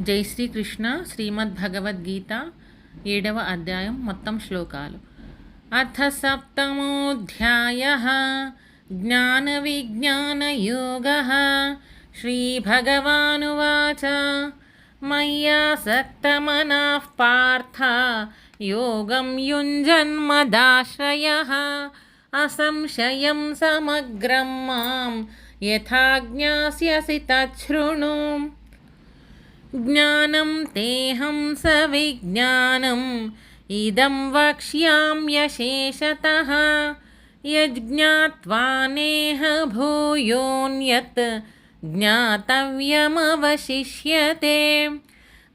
జై శ్రీకృష్ణ శ్రీమద్ భగవద్గీత ఏడవ అధ్యాయం మొత్తం శ్లోకాలు. అథ సప్తమోధ్యాయ జ్ఞాన విజ్ఞాన యోగ శ్రీభగవానువాచ మయ్యాసక్తమనా పార్థ యోగం యుంజన్మదాశ్రయ అసంశయం సమగ్రం మాం యథా తృణు ज्ञानं तेऽहं सविज्ञानम् इदं वक्ष्याम्यशेषतः यज्ज्ञात्वा नेह भूयोऽन्यत्। ज्ञातव्यमवशिष्यते।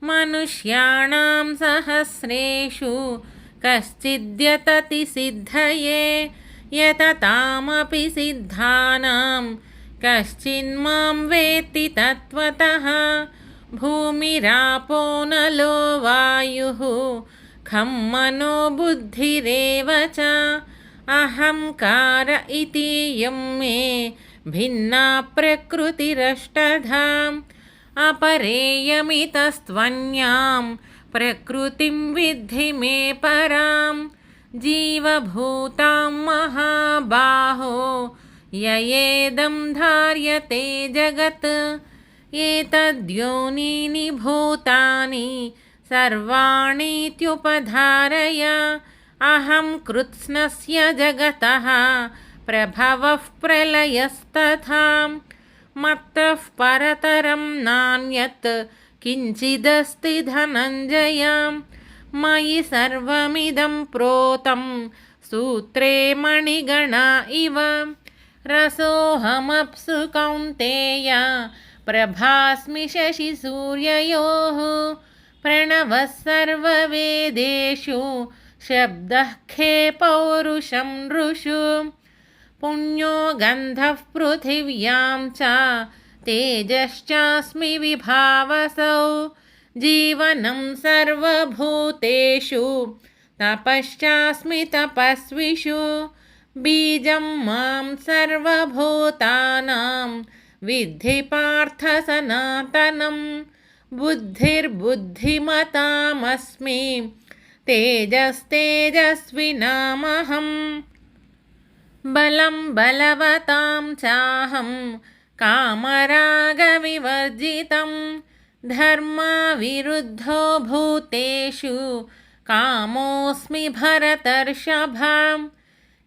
मनुष्याणां सहस्रेषु कश्चिद्यतति सिद्धये। यततामपि सिद्धानां। कश्चिन्मां वेत्ति तत्त्वतः। भूमिरापो नलो वायुः खं मनो बुद्धिरेव च अहङ्कार इति यं मे भिन्ना प्रकृतिरष्टधाम्। अपरेयमितस्त्वन्यां प्रकृतिं विद्धि मे परां जीवभूतां महाबाहो, ययेदं धार्यते जगत्। एतद्योनीनि भूतानि सर्वाणीत्युपधारय अहं कृत्स्नस्य जगतः, प्रभवः प्रलयस्तथा मत्तः परतरं नान्यत्, किञ्चिदस्ति धनञ्जय मयि सर्वमिदं प्रोतं, सूत्रे मणिगणा इव। रसोऽहमप्सु कौन्तेय प्रभास्मि शशिसूर्ययोः प्रणवः सर्ववेदेषु शब्दः खे पौरुषं नृषु पुण्यो गन्धः पृथिव्यां च तेजश्चास्मि विभावसौ। जीवनं सर्वभूतेषु तपश्चास्मि तपस्विषु। बीजं माँ सर्वभूतानां विद्धि पार्थ सनातनं बुद्धिर्बुद्धिमतामस्मि। तेजस्तेजस्विनामहम्। बलं बलवतां चाहं कामरागविवर्जितं। धर्माविरुद्धो भूतेषु। कामोऽस्मि भरतर्षभां।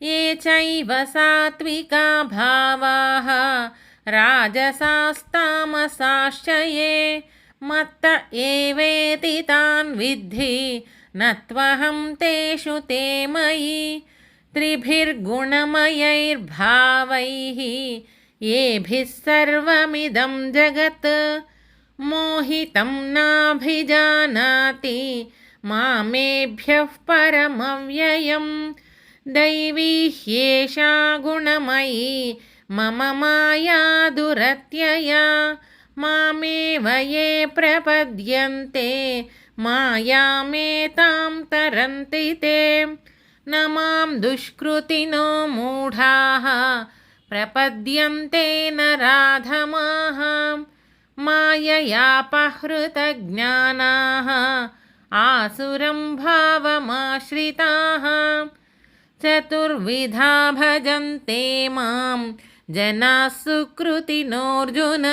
ये चैव सात्विका भावाः। राजसास्तामसाश्च ये मत्त एवेति तान् विद्धि न त्वहं तेषु ते मयि त्रिभिर्गुणमयैर्भावैः येभिः सर्वमिदं जगत् मोहितं नाभिजानाति मामेभ्यः परमव्ययं दैवी ह्येषा गुणमयी मम माया दुरत्यया, मामेव ये प्रपद्यन्ते मायामेतां तरन्ति ते। न माँ दुष्कृतिनो मूढाः, प्रपद्यन्ते न राधमाः माययापहृतज्ञानाः आसुरं भावमाश्रिताः। चतुर्विधा भजन्ते माँ जनाः सुकृतिनोऽर्जुन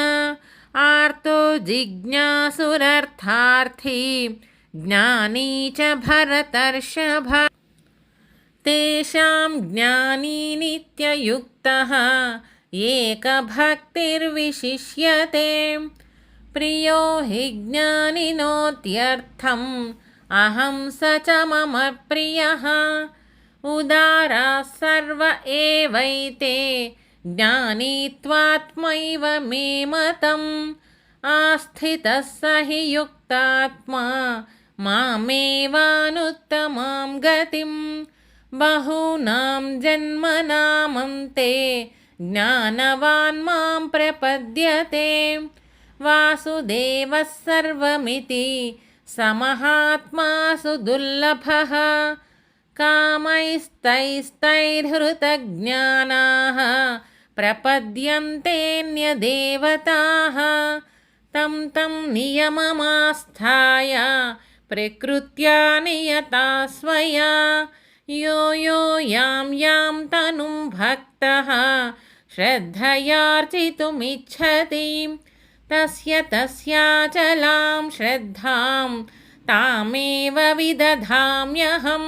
आर्तो जिज्ञासुरर्थार्थी, ज्ञानी च भरतर्षभ। तेषां ज्ञानी नित्ययुक्तः, एकभक्तिर्विशिष्यते। प्रियो हि ज्ञानिनोत्यर्थम्, अहं स च मम प्रियः। उदाराः सर्व एवैते ज्ञानी त्वात्मैव मे मतम् आस्थितः स हि युक्तात्मा मामेवानुत्तमां गतिम् बहूनां जन्मनामन्ते ज्ञानवान् मां प्रपद्यते वासुदेवः सर्वमिति समहात्मासु दुर्लभः कामैस्तैस्तैर्हृतज्ञानाः प्रपद्यन्तेऽन्यदेवताः तं तं नियममास्थाय प्रकृत्या नियता स्वया यो यो यां यां तनुं भक्तः श्रद्धयार्चितुमिच्छति तस्य तस्याचलां श्रद्धां तामेव विदधाम्यहं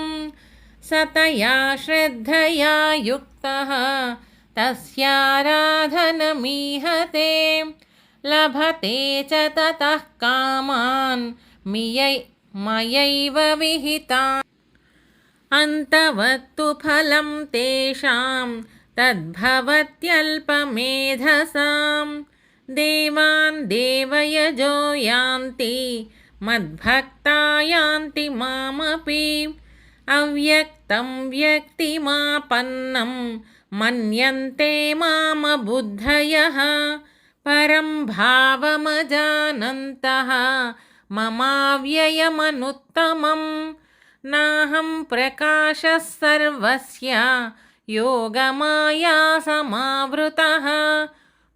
सतया श्रद्धया युक्तः तस्याराधनमीहते लभते च ततः कामान् मियै मयैव विहितान् अन्तवत्तु फलं तेषां तद्भवत्यल्पमेधसां देवान् देवयजो यान्ति मद्भक्ता यान्ति मामपि अव्यक्तं व्यक्तिमापन्नं मन्यन्ते मामबुद्धयः परं भावमजानन्तः। ममाव्ययमनुत्तमं, नाहं प्रकाशः सर्वस्य योगमाया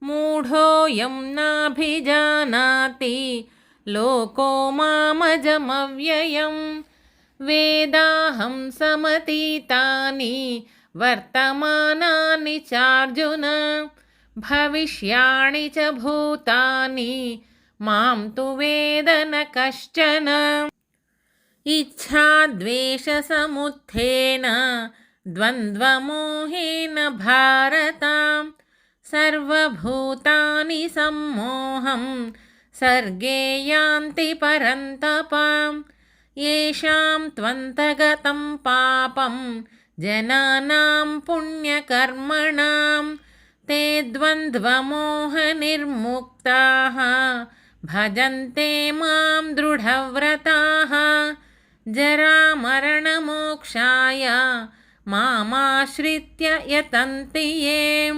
मूढोऽयं नाभिजानाति, लोको मामजमव्ययं। वेदाहं समतीतानि वर्तमानानि चार्जुन भविष्याणि च भूतानि मां तु वेद न कश्चन इच्छाद्वेषसमुत्थेन द्वन्द्वमोहेन भारत सर्वभूतानि सम्मोहं सर्गे यान्ति परन्तप येषां त्वन्तगतं पापं जनानां पुण्यकर्मणां ते द्वन्द्वमोहनिर्मुक्ताः, भजन्ते माँ दृढव्रताः, जरामरणमोक्षाय मामाश्रित्य यतन्ति ये।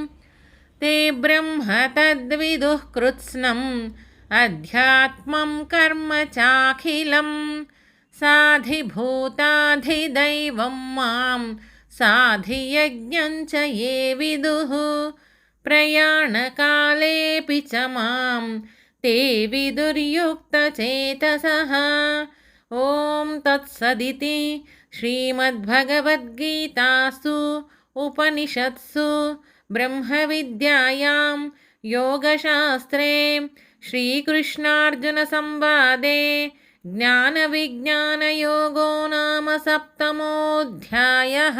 ते ब्रह्म तद्विदुः कृत्स्नम् अध्यात्मं कर्म चाखिलं, साधिभूताधिदैवं माँ साधियज्ञं च ये विदुः प्रयाणकालेऽपि च मां ते विदुर्युक्तचेतसः ॐ तत्सदिति श्रीमद्भगवद्गीतासु उपनिषत्सु ब्रह्मविद्यायां योगशास्त्रे श्रीकृष्णार्जुनसंवादे ज्ञानविज्ञानयोगो नाम सप्तमोऽध्यायः